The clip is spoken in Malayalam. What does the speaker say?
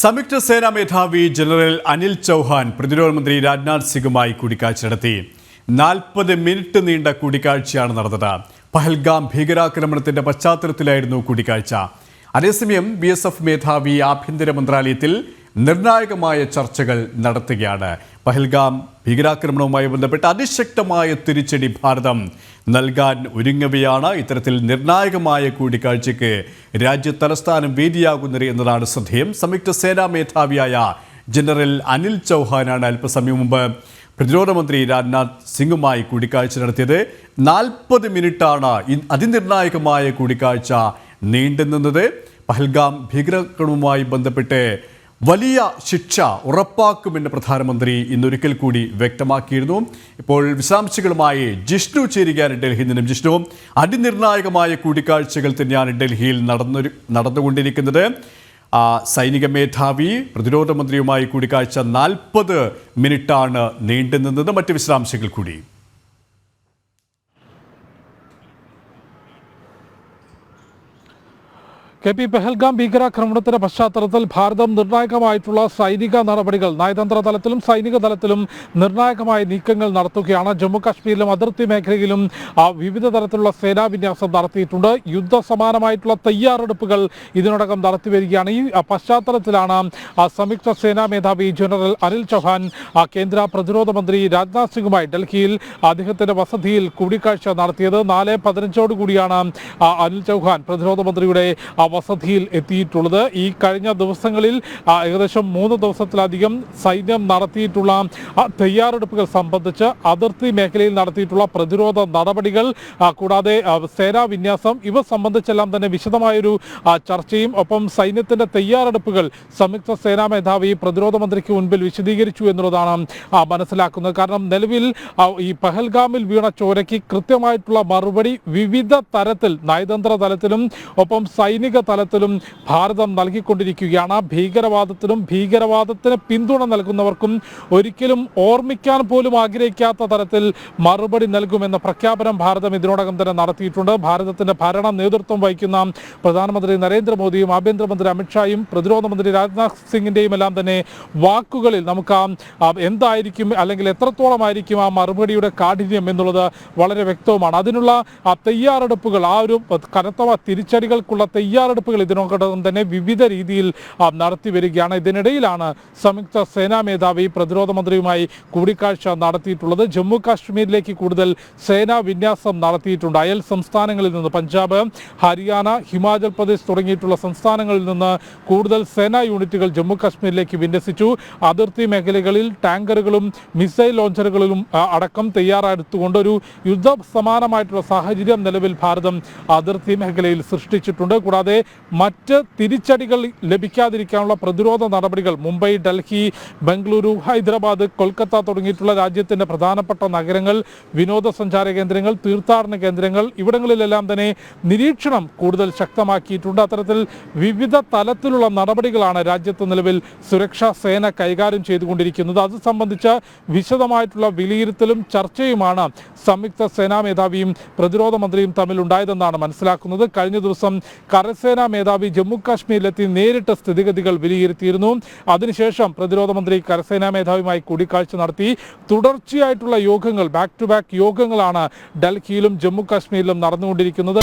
സംയുക്ത സേനാ മേധാവി ജനറൽ അനിൽ ചൗഹാൻ പ്രതിരോധ മന്ത്രി രാജ്നാഥ് സിംഗുമായി കൂടിക്കാഴ്ച നടത്തി. നാൽപ്പത് മിനിറ്റ് നീണ്ട കൂടിക്കാഴ്ചയാണ് നടന്നത്. പഹൽഗാം ഭീകരാക്രമണത്തിന്റെ പശ്ചാത്തലത്തിലായിരുന്നു കൂടിക്കാഴ്ച. അതേസമയം ബി എസ് എഫ് മേധാവി ആഭ്യന്തര മന്ത്രാലയത്തിൽ നിർണായകമായ ചർച്ചകൾ നടത്തുകയാണ്. പഹൽഗാം ഭീകരാക്രമണവുമായി ബന്ധപ്പെട്ട് അതിശക്തമായ തിരിച്ചടി ഭാരതം നൽകാൻ ഒരുങ്ങവെയാണ് ഇത്തരത്തിൽ നിർണായകമായ കൂടിക്കാഴ്ചയ്ക്ക് രാജ്യ തലസ്ഥാനം വേദിയാകുന്നത് എന്നതാണ് ശ്രദ്ധേയം. സംയുക്ത സേനാ മേധാവിയായ ജനറൽ അനിൽ ചൗഹാനാണ് അല്പസമയം മുമ്പ് പ്രതിരോധ മന്ത്രി രാജ്നാഥ് സിംഗുമായി കൂടിക്കാഴ്ച നടത്തിയത്. നാൽപ്പത് മിനിറ്റാണ് അതിനിർണായകമായ കൂടിക്കാഴ്ച നീണ്ടുനിന്നത്. പഹൽഗാം ഭീകരാക്രമണവുമായി ബന്ധപ്പെട്ട് വലിയ ശിക്ഷ ഉറപ്പാക്കുമെന്ന് പ്രധാനമന്ത്രി ഇന്നൊരിക്കൽ കൂടി വ്യക്തമാക്കിയിരുന്നു. ഇപ്പോൾ വിശദാംശങ്ങളുമായി ജിഷ്ണു ചേരുകയാണ് ഡൽഹിയിൽ നിന്നും. ജിഷ്ണു അതിനിർണായകമായ കൂടിക്കാഴ്ചകൾ തന്നെയാണ് ഡൽഹിയിൽ നടന്നൊരു നടന്നുകൊണ്ടിരിക്കുന്നത്. സൈനിക മേധാവി പ്രതിരോധ മന്ത്രിയുമായി കൂടിക്കാഴ്ച നാൽപ്പത് മിനിറ്റാണ് നീണ്ടുനിന്നത്. മറ്റ് വിശദാംശങ്ങൾ കൂടി. കെ പി പെഹൽഗാം ഭീകരാക്രമണത്തിന്റെ പശ്ചാത്തലത്തിൽ ഭാരതം നിർണായകമായിട്ടുള്ള സൈനിക നടപടികൾ നയതന്ത്ര തലത്തിലും സൈനിക തലത്തിലും നിർണായകമായ നീക്കങ്ങൾ നടത്തുകയാണ്. ജമ്മു കാശ്മീരിലും അതിർത്തി മേഖലയിലും വിവിധ തരത്തിലുള്ള സേനാവിന്യാസം നടത്തിയിട്ടുണ്ട്. യുദ്ധ സമാനമായിട്ടുള്ള തയ്യാറെടുപ്പുകൾ ഇതിനോടകം നടത്തി വരികയാണ്. ഈ പശ്ചാത്തലത്തിലാണ് സംയുക്ത സേനാ മേധാവി ജനറൽ അനിൽ ചൗഹാൻ കേന്ദ്ര പ്രതിരോധ മന്ത്രി രാജ്നാഥ് സിംഗുമായി ഡൽഹിയിൽ അദ്ദേഹത്തിന്റെ വസതിയിൽ കൂടിക്കാഴ്ച നടത്തിയത്. നാല് പതിനഞ്ചോടുകൂടിയാണ് അനിൽ ചൗഹാൻ പ്രതിരോധ മന്ത്രിയുടെ വസതിയിൽ എത്തിയിട്ടുള്ളത്. ഈ കഴിഞ്ഞ ദിവസങ്ങളിൽ ഏകദേശം മൂന്ന് ദിവസത്തിലധികം സൈന്യം നടത്തിയിട്ടുള്ള തയ്യാറെടുപ്പുകൾ സംബന്ധിച്ച് അതിർത്തി മേഖലയിൽ നടത്തിയിട്ടുള്ള പ്രതിരോധ നടപടികൾ കൂടാതെ സേനാ വിന്യാസം ഇവ സംബന്ധിച്ചെല്ലാം തന്നെ വിശദമായൊരു ചർച്ചയും ഒപ്പം സൈന്യത്തിന്റെ തയ്യാറെടുപ്പുകൾ സംയുക്ത സേനാ മേധാവി പ്രതിരോധ മന്ത്രിക്ക് മുൻപിൽ വിശദീകരിച്ചു എന്നുള്ളതാണ് മനസ്സിലാക്കുന്നത്. കാരണം നിലവിൽ ഈ പഹൽഗാമിൽ വീണ ചോരയ്ക്ക് കൃത്യമായിട്ടുള്ള മറുപടി വിവിധ തരത്തിൽ നയതന്ത്ര തലത്തിലും ഒപ്പം സൈനിക തലത്തിലും ഭാരതം നൽകിക്കൊണ്ടിരിക്കുകയാണ്. ഭീകരവാദത്തിനും ഭീകരവാദത്തിന് പിന്തുണ നൽകുന്നവർക്കും ഒരിക്കലും ഓർമ്മിക്കാൻ പോലും ആഗ്രഹിക്കാത്ത തരത്തിൽ മറുപടി നൽകുമെന്ന പ്രഖ്യാപനം ഭാരതം ഇതിനോടകം തന്നെ നടത്തിയിട്ടുണ്ട്. ഭാരതത്തിന്റെ ഭരണ നേതൃത്വം വഹിക്കുന്ന പ്രധാനമന്ത്രി നരേന്ദ്രമോദിയും ആഭ്യന്തരമന്ത്രി അമിത്ഷായും പ്രതിരോധ മന്ത്രി രാജ്നാഥ് സിംഗിന്റെയും എല്ലാം തന്നെ വാക്കുകളിൽ നമുക്ക് എന്തായിരിക്കും അല്ലെങ്കിൽ എത്രത്തോളമായിരിക്കും ആ മറുപടിയുടെ കാഠിന്യം എന്നുള്ളത് വളരെ വ്യക്തവുമാണ്. അതിനുള്ള ആ തയ്യാറെടുപ്പുകൾ ആ ഒരു കനത്തവ തിരിച്ചടികൾക്കുള്ള തയ്യാറെടുപ്പുകൾ ഇതിനോടകം തന്നെ വിവിധ രീതിയിൽ നടത്തി വരികയാണ്. ഇതിനിടയിലാണ് സംയുക്ത സേനാ മേധാവി പ്രതിരോധ മന്ത്രിയുമായി കൂടിക്കാഴ്ച നടത്തിയിട്ടുള്ളത്. ജമ്മു കാശ്മീരിലേക്ക് കൂടുതൽ സേനാ വിന്യാസം നടത്തിയിട്ടുണ്ട്. അയൽ സംസ്ഥാനങ്ങളിൽ നിന്ന് പഞ്ചാബ് ഹരിയാന ഹിമാചൽ പ്രദേശ് തുടങ്ങിയിട്ടുള്ള സംസ്ഥാനങ്ങളിൽ നിന്ന് കൂടുതൽ സേനാ യൂണിറ്റുകൾ ജമ്മു കാശ്മീരിലേക്ക് വിന്യസിച്ചു. അതിർത്തി മേഖലകളിൽ ടാങ്കറുകളും മിസൈൽ ലോഞ്ചറുകളിലും അടക്കം തയ്യാറെടുത്തുകൊണ്ട് ഒരു യുദ്ധ സമാനമായിട്ടുള്ള സാഹചര്യം നിലവിൽ ഭാരതം അതിർത്തി മേഖലയിൽ സൃഷ്ടിച്ചിട്ടുണ്ട്. കൂടാതെ മറ്റ് തിരിച്ചടികൾ ലഭിക്കാതിരിക്കാനുള്ള പ്രതിരോധ നടപടികൾ മുംബൈ ഡൽഹി ബംഗളൂരു ഹൈദരാബാദ് കൊൽക്കത്ത തുടങ്ങിയിട്ടുള്ള രാജ്യത്തിന്റെ പ്രധാനപ്പെട്ട നഗരങ്ങൾ വിനോദസഞ്ചാര കേന്ദ്രങ്ങൾ തീർത്ഥാടന കേന്ദ്രങ്ങൾ ഇവിടങ്ങളിലെല്ലാം തന്നെ നിരീക്ഷണം കൂടുതൽ ശക്തമാക്കിയിട്ടുണ്ട്. അത്തരത്തിൽ വിവിധ തലത്തിലുള്ള നടപടികളാണ് രാജ്യത്ത് നിലവിൽ സുരക്ഷാ സേന കൈകാര്യം ചെയ്തുകൊണ്ടിരിക്കുന്നത്. അത് സംബന്ധിച്ച വിശദമായിട്ടുള്ള വിലയിരുത്തലും ചർച്ചയുമാണ് സംയുക്ത സേനാ മേധാവിയും പ്രതിരോധ മന്ത്രിയും തമ്മിൽ ഉണ്ടായതെന്നാണ് മനസ്സിലാക്കുന്നത്. കഴിഞ്ഞ ദിവസം കരസേനാ മേധാവി ജമ്മു കാശ്മീരിലെത്തി നേരിട്ട് സ്ഥിതിഗതികൾ വിലയിരുത്തിയിരുന്നു. അതിനുശേഷം പ്രതിരോധ മന്ത്രി കരസേനാ മേധാവിയുമായി കൂടിക്കാഴ്ച നടത്തി. തുടർച്ചയായിട്ടുള്ള യോഗങ്ങൾ ബാക്ക് ടു ബാക്ക് യോഗങ്ങളാണ് ഡൽഹിയിലും ജമ്മു കാശ്മീരിലും നടന്നുകൊണ്ടിരിക്കുന്നത്.